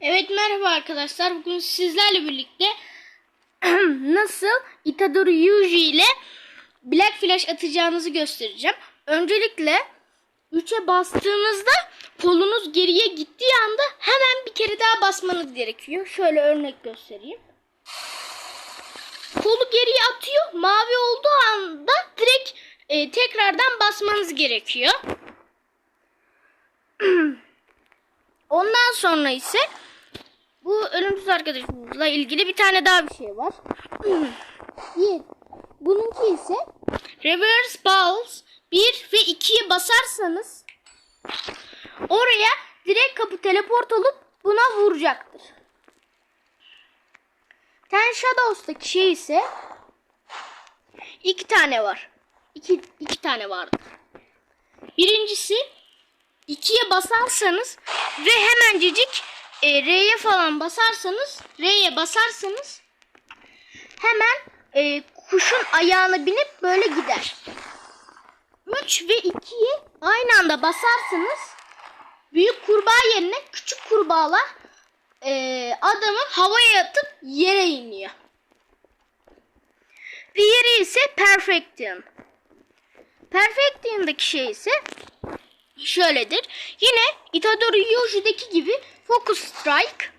Evet merhaba arkadaşlar. Bugün sizlerle birlikte nasıl Itadori Yuji ile Black Flash atacağınızı göstereceğim. Öncelikle 3'e bastığınızda kolunuz geriye gittiği anda hemen bir kere daha basmanız gerekiyor. Şöyle örnek göstereyim. Kolu geriye atıyor. Mavi olduğu anda direkt e, tekrardan basmanız gerekiyor. Ondan sonra ise bu ölümsüz arkadaşımızla ilgili bir tane daha bir şey var. Bir. Bununki ise reverse balls 1 ve 2'ye basarsanız oraya direkt kapı teleport olup buna vuracaktır. Ten Shadows'taki şey ise iki tane var. İki, iki tane vardı. Birincisi 2'ye basarsanız ve hemencecik e, R'ye falan basarsanız R'ye basarsanız hemen e, kuşun ayağına binip böyle gider. 3 ve 2'ye aynı anda basarsanız büyük kurbağa yerine küçük kurbağalar e, adamı havaya atıp yere iniyor. Diğeri ise Perfection. Perfection'daki şey ise şöyledir. Yine Itadori Yuji'deki gibi Focus Strike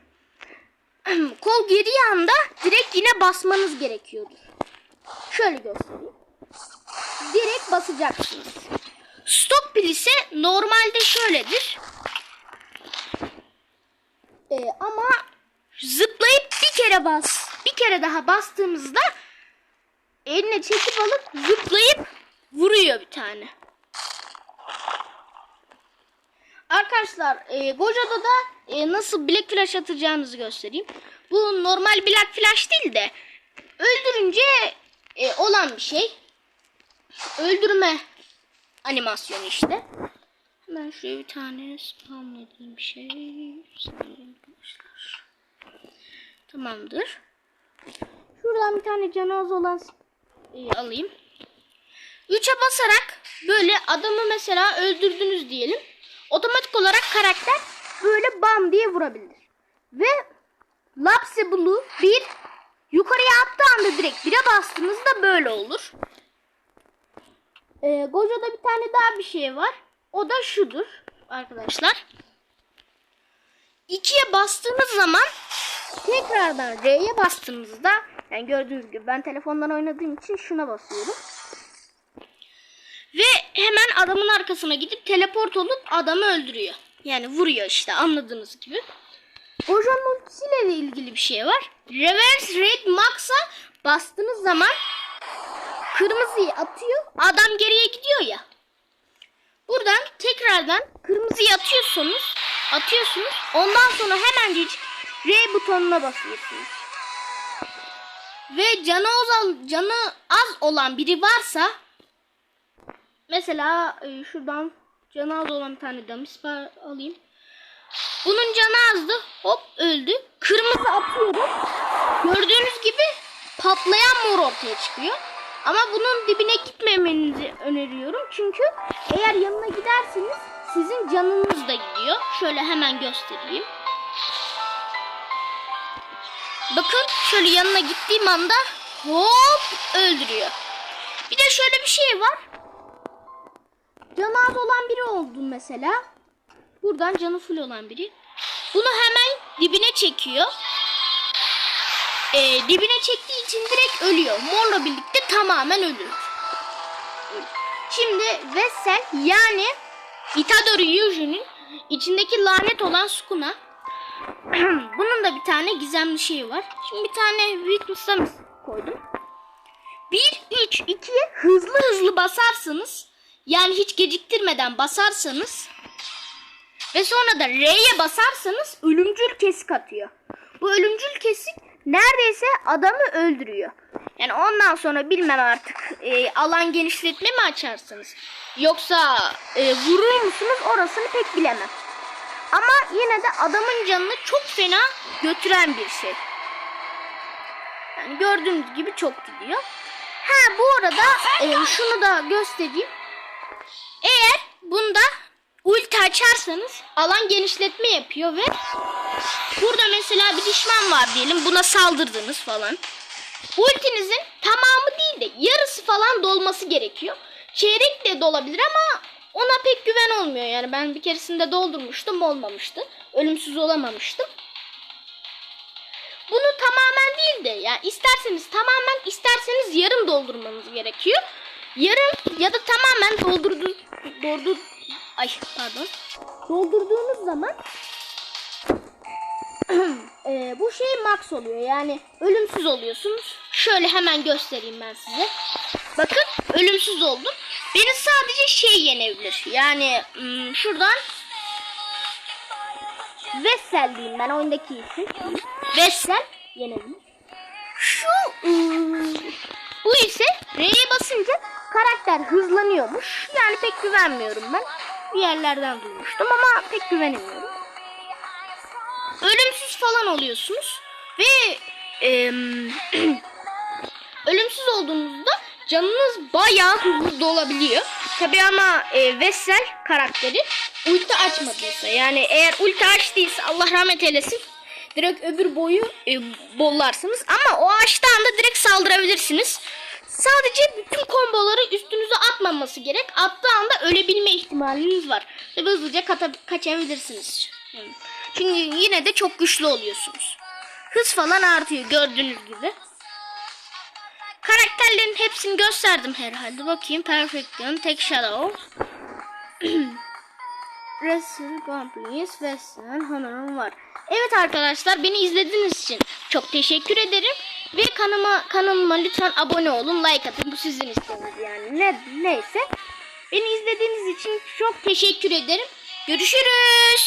kol geri anda direkt yine basmanız gerekiyordur. Şöyle göstereyim. Direkt basacaksınız. Stop pil ise normalde şöyledir. Ee, ama zıplayıp bir kere bas, bir kere daha bastığınızda eline çekip alıp zıplayıp vuruyor bir tane. Arkadaşlar e, Gojo'da da e, nasıl Black Flash atacağınızı göstereyim. Bu normal Black Flash değil de öldürünce e, olan bir şey. Öldürme animasyonu işte. Hemen şuraya bir tane spam edeyim bir şey. Arkadaşlar. Tamamdır. Şuradan bir tane canaz olan e, alayım. 3'e basarak böyle adamı mesela öldürdünüz diyelim. Otomatik olarak karakter böyle bam diye vurabilir. Ve Lapse Blue bir yukarıya attığı anda direkt bire bastığınızda böyle olur. Ee, Gojo'da bir tane daha bir şey var. O da şudur arkadaşlar. 2'ye bastığınız zaman tekrardan R'ye bastığınızda yani gördüğünüz gibi ben telefondan oynadığım için şuna basıyorum. Ve hemen adamın arkasına gidip teleport olup adamı öldürüyor. Yani vuruyor işte anladığınız gibi. Gojo'nun ultisiyle ilgili bir şey var. Reverse Red Max'a bastığınız zaman kırmızıyı atıyor. Adam geriye gidiyor ya. Buradan tekrardan kırmızıyı atıyorsunuz. Atıyorsunuz. Ondan sonra hemencecik R butonuna basıyorsunuz. Ve canı canı az olan biri varsa mesela e, şuradan canı az olan bir tane damis alayım. Bunun canı azdı. Hop öldü. Kırmızı atıyorum. Gördüğünüz gibi patlayan mor ortaya çıkıyor. Ama bunun dibine gitmemenizi öneriyorum. Çünkü eğer yanına giderseniz sizin canınız da gidiyor. Şöyle hemen göstereyim. Bakın şöyle yanına gittiğim anda hop öldürüyor. Bir de şöyle bir şey var. Canı az olan biri oldu mesela. Buradan canı full olan biri. Bunu hemen dibine çekiyor. Ee, dibine çektiği için direkt ölüyor. Morla birlikte tamamen ölür. Şimdi Vessel yani Itadori Yuji'nin içindeki lanet olan Sukuna. Bunun da bir tane gizemli şeyi var. Şimdi bir tane Weakness'a koydum. 1, 3, 2'ye hızlı hızlı basarsanız yani hiç geciktirmeden basarsanız ve sonra da R'ye basarsanız ölümcül kesik atıyor. Bu ölümcül kesik neredeyse adamı öldürüyor. Yani ondan sonra bilmem artık e, alan genişletme mi açarsınız? Yoksa e, vurur musunuz orasını pek bilemem. Ama yine de adamın canını çok fena götüren bir şey. Yani gördüğünüz gibi çok gidiyor. Ha bu arada e, şunu da göstereyim. Eğer bunda ulti açarsanız alan genişletme yapıyor ve burada mesela bir düşman var diyelim buna saldırdınız falan. Ultinizin tamamı değil de yarısı falan dolması gerekiyor. Çeyrek de dolabilir ama ona pek güven olmuyor. Yani ben bir keresinde doldurmuştum olmamıştı. Ölümsüz olamamıştım. Bunu tamamen değil de yani isterseniz tamamen isterseniz yarım doldurmanız gerekiyor. Yarım ya da tamamen doldurdu doldur ay pardon. Doldurduğunuz zaman e, bu şey max oluyor. Yani ölümsüz oluyorsunuz. Şöyle hemen göstereyim ben size. Bakın ölümsüz oldum. Beni sadece şey yenebilir. Yani hmm, şuradan Vessel diyeyim ben oyundaki isim. Vessel yenebilir. Şu ıı, bu ise R'ye basınca karakter hızlanıyormuş. Yani pek güvenmiyorum ben. Bir yerlerden duymuştum ama pek güvenemiyorum. Ölümsüz falan oluyorsunuz ve em, ölümsüz olduğunuzda canınız bayağı hızlı dolabiliyor. Tabi ama e, Vessel karakteri ulti açmadıysa yani eğer ulti açtıysa Allah rahmet eylesin direkt öbür boyu e, bollarsınız ama o açtığı anda direkt saldırabilirsiniz. Sadece bütün komboları üstünüze atmaması gerek. Attığı anda ölebilme ihtimaliniz var. Tabi hızlıca kata- kaçabilirsiniz. Yani Çünkü yine de çok güçlü oluyorsunuz. Hız falan artıyor gördüğünüz gibi. Karakterlerin hepsini gösterdim herhalde. Bakayım Perfection, Tek Shadow. Wrestle, Goblins, Western, Honor'un var. Evet arkadaşlar beni izlediğiniz için çok teşekkür ederim. Ve kanalıma, kanalıma lütfen abone olun, like atın. Bu sizin isteğiniz yani. Ne, neyse. Beni izlediğiniz için çok teşekkür ederim. Görüşürüz.